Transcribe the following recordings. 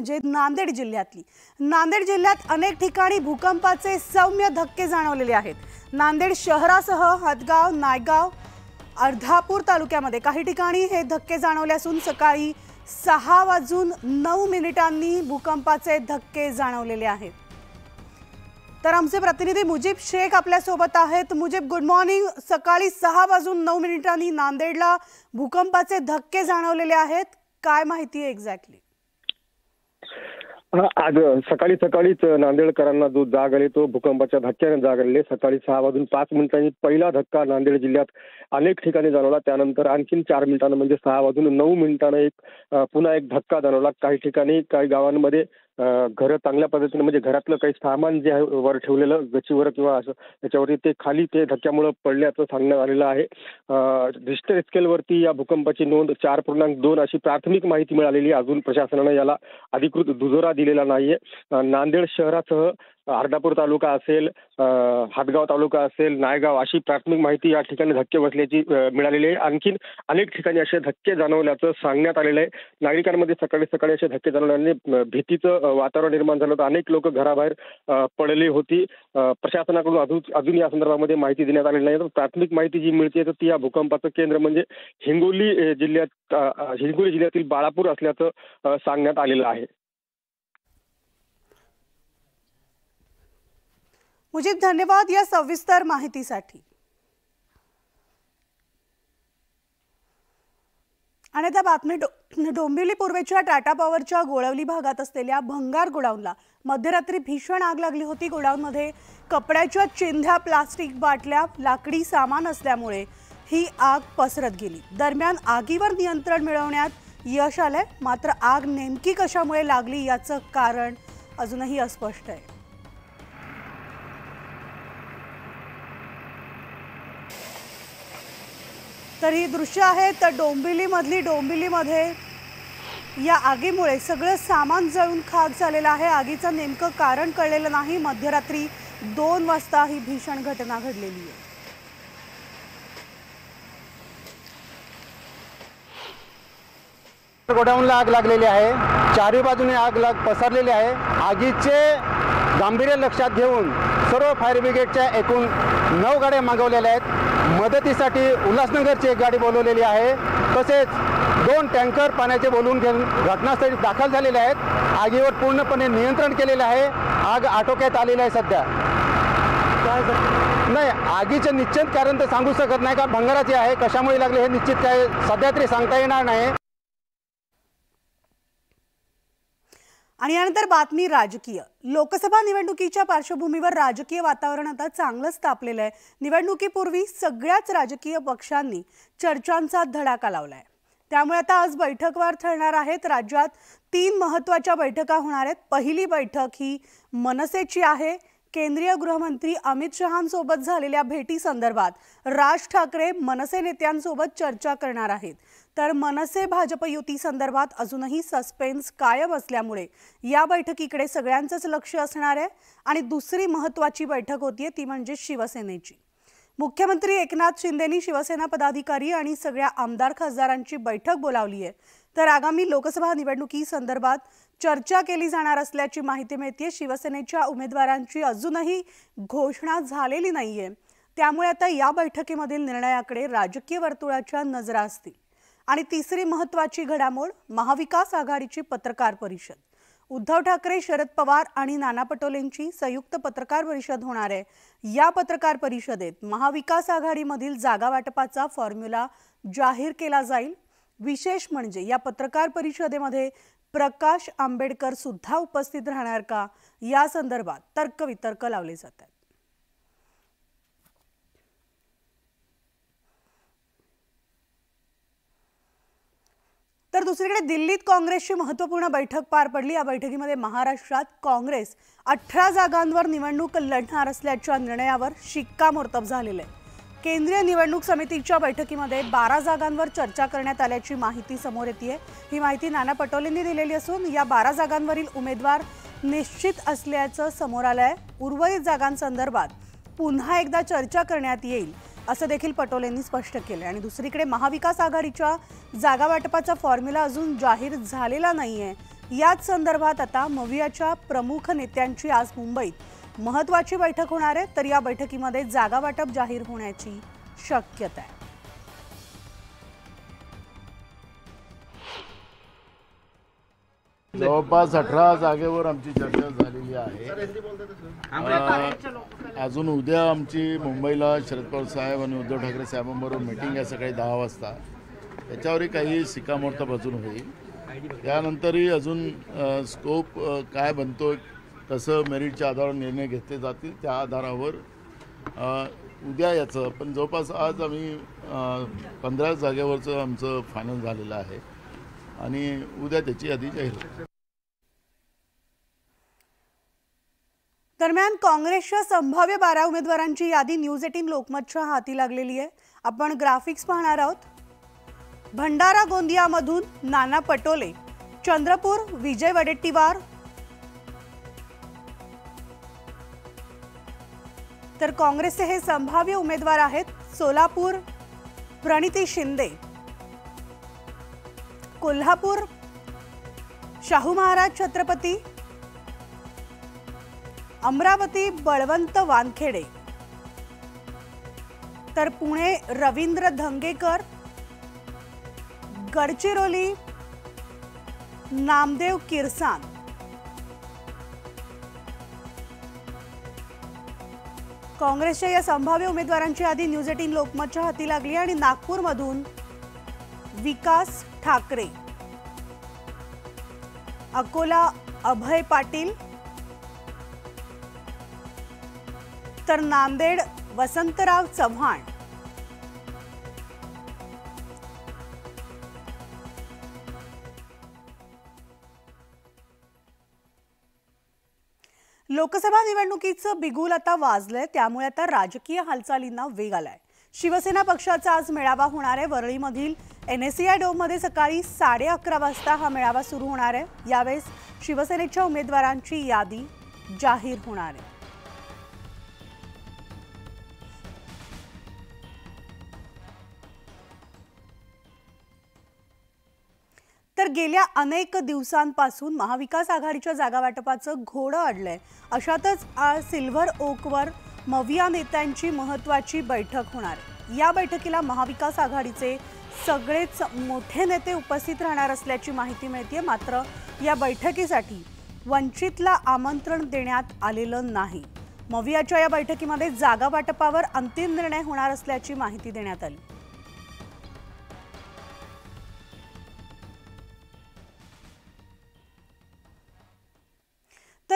म्हणजे नांदेड जिल्ह्यातली. नांदेड जिल्ह्यात अनेक ठिकाणी भूकंपाचे सौम्य धक्के जाणवलेले आहेत. नांदेड शहरासह हदगाव नायगाव अर्धापूर तालुक्यामध्ये काही ठिकाणी हे धक्के जाणवले असून सकाळी सहा वाजून नऊ मिनिटांनी भूकंपाचे धक्के जाणवलेले आहेत. तर आमचे प्रतिनिधी मुजीब शेख आपल्यासोबत आहेत. मुजीब गुड मॉर्निंग सकाळी सहा वाजून नऊ मिनिटांनी नांदेडला भूकंपाचे धक्के जाणवलेले आहेत. काय माहिती आहे एक्झॅक्टली हा, आज सकाळी सकाळीच नांदेडकरांना जो जाग आले तो भूकंपाच्या धक्क्याने जाग आलेले. सकाळी सहा वाजून पाच मिनिटांनी पहिला धक्का नांदेड जिल्ह्यात अनेक ठिकाणी जाणवला. त्यानंतर आणखीन चार मिनिटांना म्हणजे सहा वाजून नऊ मिनिटांना एक पुन्हा एक धक्का जाणवला. काही ठिकाणी काही गावांमध्ये घरं चांगल्या पद्धतीने म्हणजे घरातलं काही सामान जे आहे वर ठेवलेलं गच्चीवर किंवा असं त्याच्यावरती ते खाली ते धक्क्यामुळे पडल्याचं सांगण्यात आलेलं आहे. रिस्टर स्केलवरती या भूकंपाची नोंद चार पूर्णांक दोन अशी प्राथमिक माहिती मिळालेली अजून प्रशासनानं याला अधिकृत दुजोरा दिलेला नाहीये. नांदेड शहरासह अर्धापूर तालुका असेल हातगाव तालुका असेल नायगाव अशी प्राथमिक माहिती या ठिकाणी धक्के बसल्याची मिळालेली आहे. आणखीन अनेक ठिकाणी असे धक्के जाणवल्याचं सांगण्यात आलेलं आहे. नागरिकांमध्ये सकाळी सकाळी असे धक्के जाणवल्याने भीतीचं वातावरण निर्माण झालं होतं. अनेक लोक घराबाहेर पडली होती. प्रशासनाकडून अजून अजून या संदर्भामध्ये माहिती देण्यात आलेली नाही. तर प्राथमिक माहिती जी मिळते तर ती या भूकंपाचं केंद्र म्हणजे हिंगोली जिल्ह्यात हिंगोली जिल्ह्यातील बाळापूर असल्याचं सांगण्यात आलेलं आहे. मुजीब धन्यवाद या सविस्तर माहितीसाठी. आणि आता बातमी डो डोंबिवली पूर्वेच्या टाटा पॉवरच्या गोळवली भागात असलेल्या भंगार गोडाऊनला मध्यरात्री भीषण आग लागली होती. गोडाऊनमध्ये कपड्याच्या चिंध्या प्लास्टिक बाटल्या लाकडी सामान असल्यामुळे ही आग पसरत गेली. दरम्यान आगीवर नियंत्रण मिळवण्यात यश आलंय. मात्र आग नेमकी कशामुळे लागली याचं कारण अजूनही अस्पष्ट आहे. तर ही दृश्य आहेत डोंबिवलीमधली डोंबिवलीमध्ये या आगीमुळे सगळं सामान जळून खाक झालेलं आहे. आगीचं नेमकं कारण कळलेलं नाही. मध्यरात्री दोन वाजता ही भीषण घटना घडलेली आहे. गोडाऊनला आग लागलेली आहे. चारही बाजूने आग लाग पसरलेली आहे. आगीचे गांभीर्य लक्षात घेऊन सर्व फायर ब्रिगेडच्या एकूण नऊ गाड्या मागवलेल्या आहेत. मदतीसाठी उल्हासनगरची एक गाडी बोलवलेली आहे. तसेच दोन टँकर पाण्याचे बोलवून घेऊन घटनास्थळी दाखल झालेले आहेत. आगीवर पूर्णपणे नियंत्रण केलेले आहे. आग आटोक्यात आलेली आहे सध्या. नाही आगीचे निश्चित कारण तर सांगू शकत नाही का? भंगाराचे आहे. कशामुळे लागले हे निश्चित काय सध्या तरी सांगता येणार नाही. आणि यानंतर बातमी राजकीय. लोकसभा निवडणुकीच्या पार्श्वभूमीवर राजकीय वातावरण आता चांगलंच तापलेलं आहे. निवडणुकीपूर्वी सगळ्याच राजकीय पक्षांनी चर्चांचा धडाका लावलाय. त्यामुळे आता आज बैठकवार ठरणार आहेत. राज्यात तीन महत्त्वाच्या बैठका होणार आहेत. पहिली बैठक ही मनसेची आहे. केंद्रीय गृहमंत्री अमित शहांसोबत झालेल्या भेटी संदर्भात राज ठाकरे मनसे नेत्यांसोबत चर्चा करणार आहेत. तर मनसे भाजप युती संदर्भात अजूनही सस्पेन्स कायम असल्यामुळे या बैठकीकडे सगळ्यांचंच लक्ष असणार आहे आणि दुसरी महत्त्वाची बैठक होतीये ती म्हणजे शिवसेनेची. मुख्यमंत्री एकनाथ शिंदेनी शिवसेना पदाधिकारी आणि सगळ्या आमदार खासदारांची बैठक बोलावली आहे तर आगामी लोकसभा निवडणुकी संदर्भात चर्चा केली जाणार असल्याची माहिती मिळते शिवसेनेच्या उमेदवारांची अजूनही घोषणा झालेली नाहीये. त्यामुळे आता या बैठकीमधील निर्णयाकडे राजकीय वर्तुळाच्या नजरा असतील. आणि तिसरी महत्त्वाची घडामोड महाविकास आघाडीची पत्रकार परिषद. उद्धव ठाकरे शरद पवार आणि नाना पटोलेंची संयुक्त पत्रकार परिषद होणार आहे. या पत्रकार परिषदेत महाविकास आघाडीमधील जागा वाटपाचा फॉर्म्युला जाहीर केला जाईल. विशेष म्हणजे या पत्रकार परिषदेमध्ये प्रकाश आंबेडकर सुद्धा उपस्थित राहणार का? या संदर्भात तर्कवितर्क लावले जात तर दुसरीकडे दिल्लीत काँग्रेसची महत्त्वपूर्ण बैठक पार पडली. या बैठकीमध्ये महाराष्ट्रात काँग्रेस अठरा जागांवर निवडणूक लढणार असल्याच्या निर्णयावर शिक्कामोर्तब झालेलं आहे. केंद्रीय निवडणूक समितीच्या बैठकीमध्ये बारा जागांवर चर्चा करण्यात आल्याची माहिती समोर येते ही माहिती नाना पटोलेंनी दिलेली असून या बारा जागांवरील उमेदवार निश्चित असल्याचं समोर आलं आहे उर्वरित जागांसंदर्भात पुन्हा एकदा चर्चा करण्यात येईल. असं देखील पटोलेंनी स्पष्ट केलं आणि दुसरीकडे महाविकास आघाडीच्या जागा वाटपाचा फॉर्म्युला अजून जाहीर झालेला नाहीये. याच संदर्भात आता मवियाच्या प्रमुख नेत्यांची आज मुंबईत महत्वाची बैठक होणार आहे. तर या बैठकीमध्ये जागा वाटप जाहीर होण्याची शक्यता आहे. जवळपास अठरा जागेवर आमची चर्चा झालेली आहे. अजून उद्या आमची मुंबईला शरद पवार साहेब आणि उद्धव ठाकरे साहेबांबरोबर मिटिंग आहे सकाळी दहा वाजता. त्याच्यावरही काही शिकामोर्तब अजून होईल. त्यानंतरही अजून स्कोप काय बनतोय कसं मेरिटच्या आधारावर निर्णय घेतले जातील त्या आधारावर उद्या याचं. पण जवळपास आज आम्ही पंधरा जागेवरचं आमचं फायनल झालेलं आहे. आणि उद्या त्याची यादी जाहीर दरम्यान काँग्रेसच्या संभाव्य बारा उमेदवारांची यादी न्यूज एटीन लोकमतच्या हाती लागलेली आहे. आपण ग्राफिक्स पाहणार आहोत. भंडारा गोंदियामधून नाना पटोले चंद्रपूर विजय वडेट्टीवार. तर काँग्रेसचे हे संभाव्य उमेदवार आहेत सोलापूर प्रणिती शिंदे. कोल्हापूर शाहू महाराज छत्रपती अमरावती बळवंत वानखेडे. तर पुणे रवींद्र धंगेकर गडचिरोली नामदेव किरसान. काँग्रेसच्या या संभाव्य उमेदवारांची यादी न्यूज एटीन लोकमतच्या हाती लागली आणि नागपूरमधून विकास ठाकरे. अकोला अभय पाटील. तर नांदेड वसंतराव चव्हाण. लोकसभा निवडणुकीचं बिगुल आता वाजलंय त्यामुळे आता राजकीय हालचालींना वेग आलाय. शिवसेना पक्षाचा आज मेळावा होणार आहे. वरळीमधील एन एस डोममध्ये सकाळी साडे अकरा वाजता हा मेळावा सुरू होणार आहे. यावेळेस शिवसेनेच्या उमेदवारांची यादी जाहीर होणार आहे. तर गेल्या अनेक दिवसांपासून महाविकास आघाडीच्या जागावाटपाचं घोडं अडलंय अशातच आज सिल्व्हर ओकवर मविया नेत्यांची महत्वाची बैठक होणार. या बैठकीला महाविकास आघाडीचे सगळेच मोठे नेते उपस्थित राहणार असल्याची माहिती मिळते मात्र या बैठकीसाठी वंचितला आमंत्रण देण्यात आलेलं नाही. मवियाच्या या बैठकीमध्ये जागा वाटपावर अंतिम निर्णय होणार असल्याची माहिती देण्यात आली.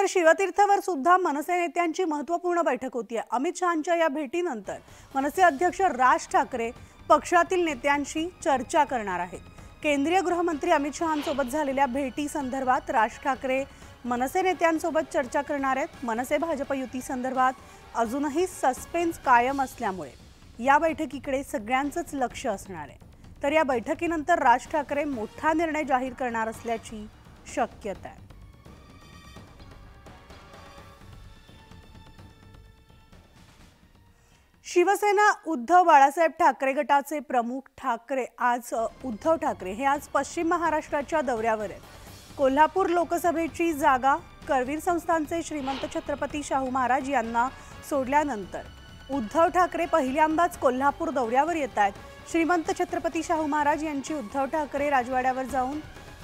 तर शिवतीर्थवर सुद्धा मनसे नेत्यांची महत्त्वपूर्ण बैठक होती आहे अमित शहांच्या या भेटीनंतर मनसे अध्यक्ष राज ठाकरे पक्षातील नेत्यांशी चर्चा करणार आहेत. केंद्रीय गृहमंत्री अमित शहांसोबत झालेल्या भेटी संदर्भात राज ठाकरे मनसे नेत्यांसोबत चर्चा करणार आहेत. मनसे भाजप युती संदर्भात अजूनही सस्पेन्स कायम असल्यामुळे या बैठकीकडे सगळ्यांचंच लक्ष असणार आहे. तर या बैठकीनंतर राज ठाकरे मोठा निर्णय जाहीर करणार असल्याची शक्यता आहे. शिवसेना उद्धव बाळासाहेब ठाकरे गटाचे प्रमुख ठाकरे आज उद्धव ठाकरे हे आज पश्चिम महाराष्ट्राच्या दौऱ्यावर आहेत. कोल्हापूर लोकसभेची जागा करवीर संस्थानचे श्रीमंत छत्रपती शाहू महाराज यांना सोडल्यानंतर उद्धव ठाकरे पहिल्यांदाच कोल्हापूर दौऱ्यावर येत आहेत. श्रीमंत छत्रपती शाहू महाराज यांची उद्धव ठाकरे राजवाड्यावर जाऊन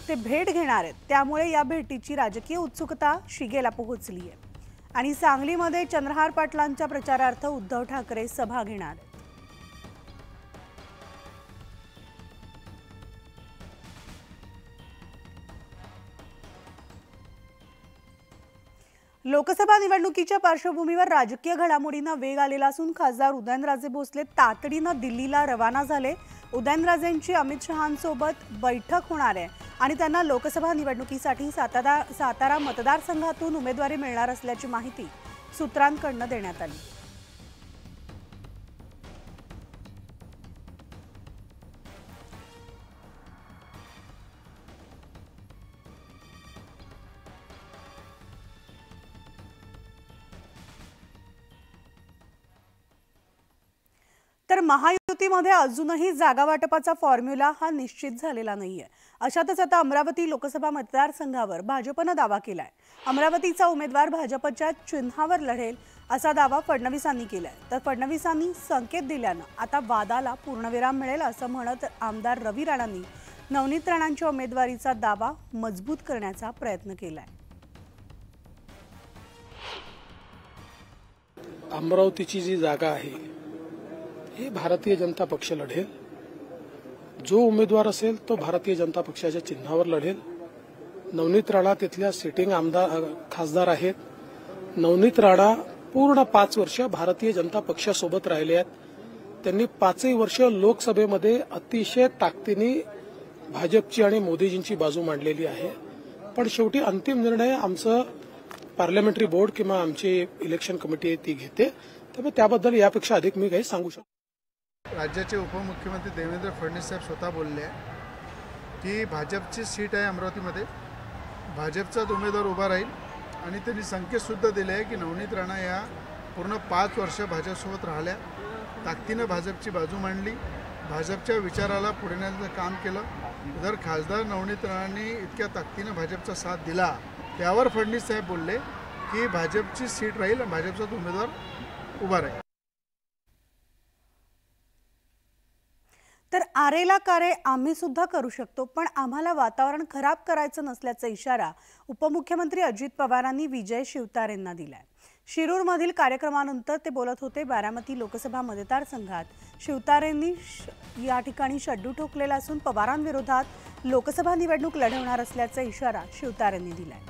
ते भेट घेणार आहेत. त्यामुळे या भेटीची राजकीय उत्सुकता शिगेला पोहोचली आहे. आणि सांगलीमध्ये चंद्रहार पाटलांच्या प्रचारार्थ उद्धव ठाकरे सभा घेणार. लोकसभा निवडणुकीच्या पार्श्वभूमीवर राजकीय घडामोडींना वेग आलेला असून खासदार उदयनराजे भोसले तातडीनं दिल्लीला रवाना झाले. उदयनराजेंची अमित शहांसोबत बैठक होणार आहे आणि त्यांना लोकसभा निवडणुकीसाठी सातारा सातारा मतदारसंघातून उमेदवारी मिळणार असल्याची माहिती सूत्रांकडनं देण्यात आली. तर महायुतीमध्ये अजूनही जागा वाटपाचा फॉर्म्युला हा निश्चित झालेला नाहीये. अशातच आता अमरावती लोकसभा मतदारसंघावर भाजपनं दावा केलाय. अमरावतीचा उमेदवार भाजपच्या चिन्हावर लढेल असा दावा फडणवीसांनी केलाय. तर फडणवीसांनी संकेत दिल्यानं आता वादाला पूर्णविराम मिळेल असं म्हणत आमदार रवी राणांनी नवनीत राणांच्या उमेदवारीचा दावा मजबूत करण्याचा प्रयत्न केलाय. अमरावतीची जी जागा आहे ही भारतीय जनता पक्ष लढेल. जो उमेदवार असेल तो भारतीय जनता पक्षाच्या चिन्हावर लढेल. नवनीत राणा तिथल्या सिटिंग आमदार खासदार आहेत. नवनीत राणा पूर्ण पाच वर्ष भारतीय जनता पक्षासोबत राहिले आहेत. त्यांनी पाचही वर्ष लोकसभेमध्ये अतिशय ताकदीने भाजपची आणि मोदीजींची बाजू मांडलेली आहे. पण शेवटी अंतिम निर्णय आमचं पार्लमेंटरी बोर्ड किंवा आमची इलेक्शन कमिटी ती घेते. त्यामुळे त्याबद्दल यापेक्षा अधिक मी काही सांगू शकतो राज्याचे उपमुख्यमंत्री देवेंद्र फडणवीस साहेब स्वतः बोलले आहे की भाजपची सीट आहे अमरावतीमध्ये. भाजपचाच उमेदवार उभा राहील. आणि त्यांनी संकेतसुद्धा दिले आहे की नवनीत राणा या पूर्ण पाच वर्ष भाजपसोबत राहिल्या. ताकदीनं भाजपची बाजू मांडली. भाजपच्या विचाराला पुढे नेण्याचं काम केलं. जर खासदार नवनीत राणांनी इतक्या ताकदीनं भाजपचा साथ दिला त्यावर फडणवीस साहेब बोलले की भाजपची सीट राहील आणि भाजपचाच उमेदवार उभा राहील. तर आरेला कारे आम्ही सुद्धा करू शकतो पण आम्हाला वातावरण खराब करायचं नसल्याचा इशारा उपमुख्यमंत्री अजित पवारांनी विजय शिवतारेंना दिलाय. शिरूरमधील कार्यक्रमानंतर ते बोलत होते बारामती लोकसभा मतदारसंघात शिवतारेंनी श- या ठिकाणी शड्डू ठोकलेला असून पवारांविरोधात लोकसभा निवडणूक लढवणार असल्याचा इशारा शिवतारेंनी दिलाय.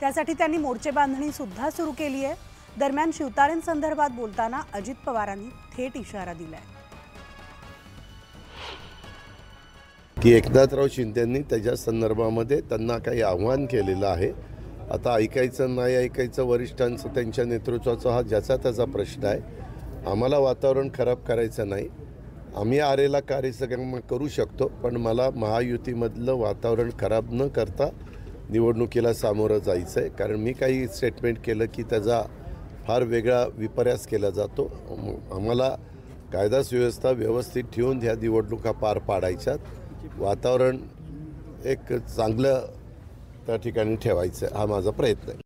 त्यासाठी त्यांनी मोर्चे बांधणी सुद्धा सुरू केली आहे. दरम्यान शिवतारेंसंदर्भात बोलताना अजित पवारांनी थेट इशारा दिलाय. की एकनाथराव शिंदेंनी त्याच्या संदर्भामध्ये त्यांना काही आव्हान केलेलं आहे. आता ऐकायचं नाही ऐकायचं वरिष्ठांचं त्यांच्या नेतृत्वाचा हा ज्याचा त्याचा प्रश्न आहे. आम्हाला वातावरण खराब करायचं नाही. आम्ही आरेला कार्यक्रम करू शकतो पण मला महायुतीमधलं वातावरण खराब न करता निवडणुकीला सामोरं जायचं आहे कारण मी काही स्टेटमेंट केलं की त्याचा फार वेगळा विपर्यास केला जातो. आम्हाला कायदा सुव्यवस्था व्यवस्थित ठेवून ह्या निवडणुका पार पाडायच्यात. वातावरण एक चांगलं त्या ठिकाणी ठेवायचं हा माझा प्रयत्न आहे.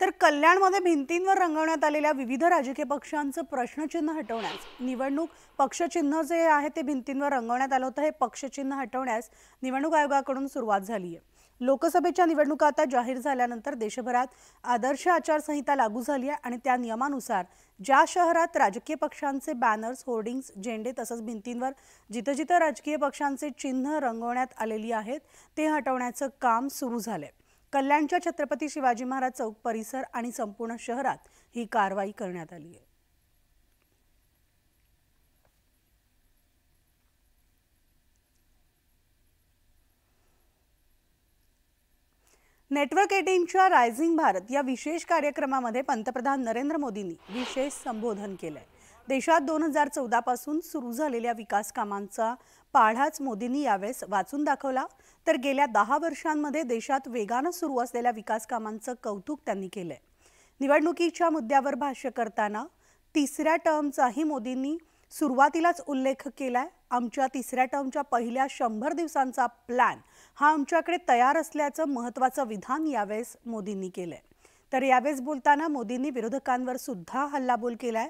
तर कल्याणमध्ये भिंतींवर रंगवण्यात आलेल्या विविध राजकीय पक्षांचं प्रश्नचिन्ह हटवण्यास निवडणूक पक्षचिन्ह जे आहे ते भिंतींवर रंगवण्यात आलं होतं हे पक्षचिन्ह हटवण्यास निवडणूक आयोगाकडून सुरुवात झाली आहे लोकसभेच्या निवडणुका आता जाहीर झाल्यानंतर देशभरात आदर्श आचारसंहिता लागू झाली आहे आणि त्या नियमानुसार ज्या शहरात राजकीय पक्षांचे बॅनर्स होर्डिंग्स झेंडे तसंच भिंतींवर जिथं जिथं राजकीय पक्षांचे चिन्ह रंगवण्यात आलेली आहेत ते हटवण्याचं काम सुरू झालंय. कल्याणच्या छत्रपती शिवाजी महाराज चौक परिसर आणि संपूर्ण शहरात ही कारवाई करण्यात आली आहे. नेटवर्क एटीनच्या रायझिंग भारत या विशेष कार्यक्रमामध्ये पंतप्रधान नरेंद्र मोदींनी विशेष संबोधन केलंय. देशात दोन हजार चौदा पासून सुरू झालेल्या विकास कामांचा पाढाच मोदींनी यावेळेस वाचून दाखवला. तर गेल्या दहा वर्षांमध्ये देशात वेगानं सुरू असलेल्या विकास कामांचं कौतुक त्यांनी केलंय. निवडणुकीच्या मुद्द्यावर भाष्य करताना तिसऱ्या टर्मचाही मोदींनी सुरुवातीलाच उल्लेख केलाय. आमच्या तिसऱ्या टर्मच्या पहिल्या शंभर दिवसांचा प्लॅन हा आमच्याकडे तयार असल्याचं महत्त्वाचं विधान यावेळेस मोदींनी केलंय. तर यावेळेस बोलताना मोदींनी विरोधकांवर सुद्धा हल्लाबोल केलाय.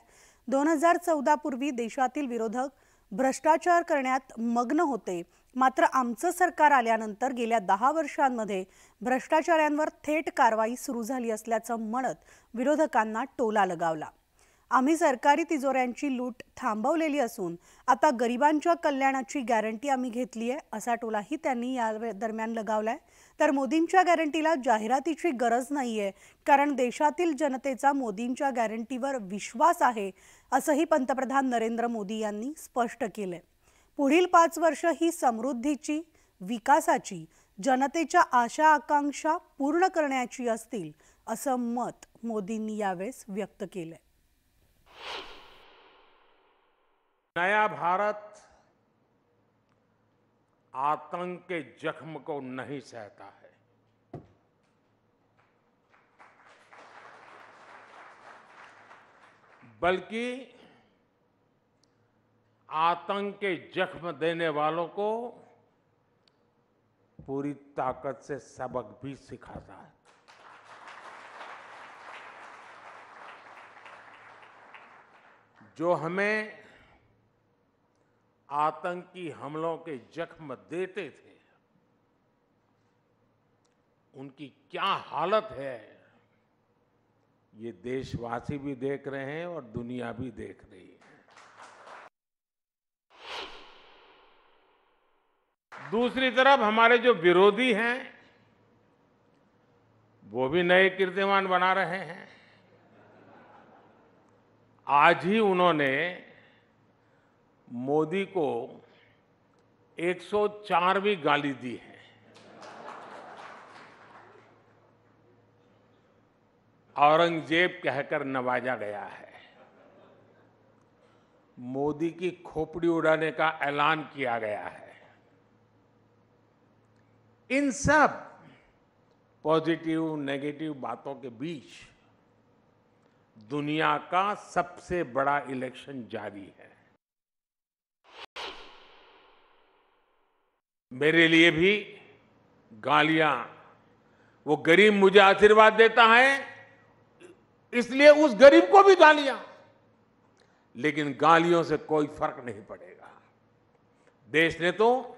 दोन हजार चौदा पूर्वी देशातील विरोधक भ्रष्टाचार करण्यात मग्न होते. मात्र आमचं सरकार आल्यानंतर गेल्या दहा वर्षांमध्ये भ्रष्टाचाऱ्यांवर थेट कारवाई सुरू झाली असल्याचं म्हणत विरोधकांना टोला लगावला. आम्ही सरकारी तिजोऱ्यांची लूट थांबवलेली असून आता गरिबांच्या कल्याणाची गॅरंटी आम्ही घेतली आहे असा टोलाही त्यांनी या दरम्यान लगावलाय. तर मोदींच्या गॅरंटीला जाहिरातीची गरज नाहीये कारण देशातील जनतेचा मोदींच्या गॅरंटीवर विश्वास आहे असंही पंतप्रधान नरेंद्र मोदी यांनी स्पष्ट केलंय. पुढील पाच वर्ष ही समृद्धीची विकासाची जनतेच्या आशा आकांक्षा पूर्ण करण्याची असतील असं मत मोदींनी यावेळेस व्यक्त केलंय. नया भारत आतंक के जख्म को नहीं सहता है। बल्कि आतंक के जख्म देने वालों को पूरी ताकत से सबक भी सिखाता है। जो हमें आतंकी हमलों के जख्म देते थे, उनकी क्या हालत है, ये देशवासी भी देख रहे हैं और दुनिया भी देख रही है। दूसरी तरफ़ हमारे जो विरोधी हैं, वो भी नए कीर्तिमान बना रहे हैं। आज ही उन्होंने मोदी को 104वीं गाली दी है। औरंगज़ेब कहकर नवाजा गया है। मोदी की खोपड़ी उड़ाने का ऐलान किया गया है। इन सब पॉजिटिव, नेगेटिव बातों के बीच दुनिया का सबसे बड़ा इलेक्शन जारी है। मेरे लिए भी गालियाँ, वो गरीब मुझे आशीर्वाद देता है, इसलिए उस गरीब को भी गालियाँ। लेकिन गालियों से कोई फ़र्क नहीं पड़ेगा। देश ने तो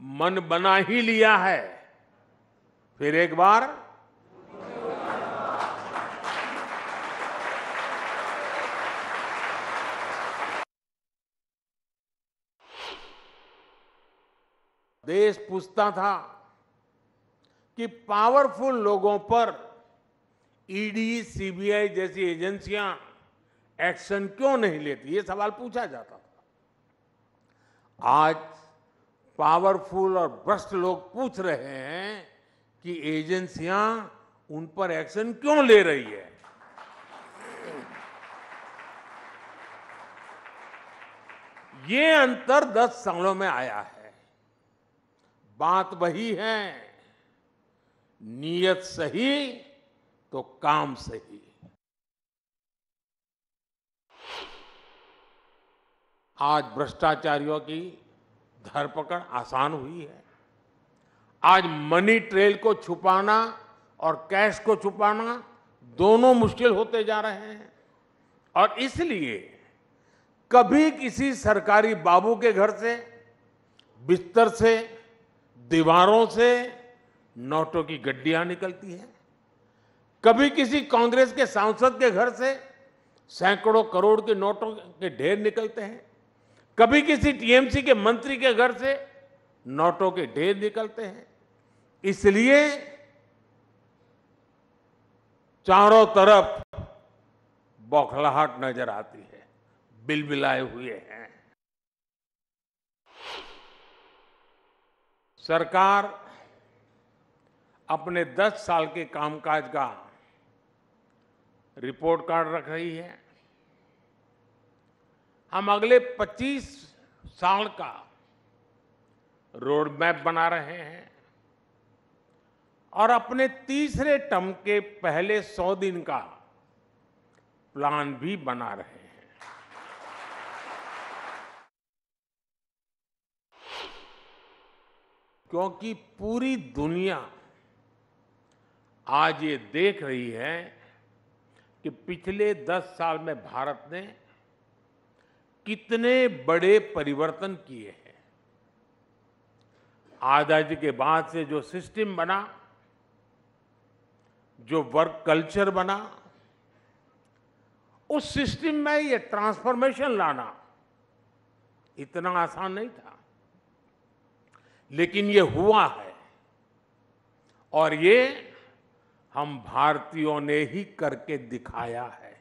मन बना ही लिया है। फिर एक बार देश पूछता था कि पावरफुल लोगों पर ईडी, सीबीआई जैसी एजेंसियाँ एक्शन क्यों नहीं लेती? ये सवाल पूछा जाता था। आज पावरफुल और भ्रष्ट लोग पूछ रहे हैं कि एजेंसियाँ उन पर एक्शन क्यों ले रही है? ये अंतर दस सालों में आया है। बात वही है। नीयत सही तो काम सही। आज भ्रष्टाचारियों की धरपकड़ आसान हुई है। आज मनी ट्रेल को छुपाना और कैश को छुपाना दोनों मुश्किल होते जा रहे हैं। और इसलिए कभी किसी सरकारी बाबू के घर से, बिस्तर से दीवारों से नोटों की गड्डियाँ निकलती हैं। कभी किसी कांग्रेस के सांसद के घर से सैकड़ों करोड़ के नोटों के ढेर निकलते हैं। कभी किसी टीएमसी के मंत्री के घर से नोटों के ढेर निकलते हैं। इसलिए चारों तरफ़ बौखलाहट नज़र आती है, बिलबिलाए हुए हैं। सरकार अपने 10 साल के कामकाज का रिपोर्ट कार्ड रख रही है। हम अगले 25 साल का रोड मैप बना रहे हैं और अपने तीसरे टर्म के पहले 100 दिन का प्लान भी बना रहे हैं। क्योंकि पूरी दुनिया आज ये देख रही है कि पिछले 10 साल में भारत ने कितने बड़े परिवर्तन किए हैं। आज़ादी के बाद से जो सिस्टम बना, जो वर्क कल्चर बना, उस सिस्टम में ये ट्रांसफॉर्मेशन लाना इतना आसान नहीं था। लेकिन ये हुआ है। और ये हम भारतीयों ने ही करके दिखाया है।